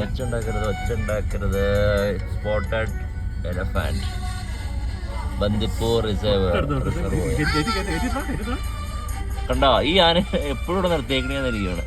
ഒച്ച ഉണ്ടാക്കരുത് ഒച്ച ഉണ്ടാക്കരുത് സ്പോട്ടഡ് എലഫാന്റ് ബന്ദിപ്പൂർ റിസർവ് കണ്ടോ ഈ ആന എപ്പോഴും ഇവിടെ നിർത്തിയേക്കണേന്ന് ഇരിക്കുകയാണ്.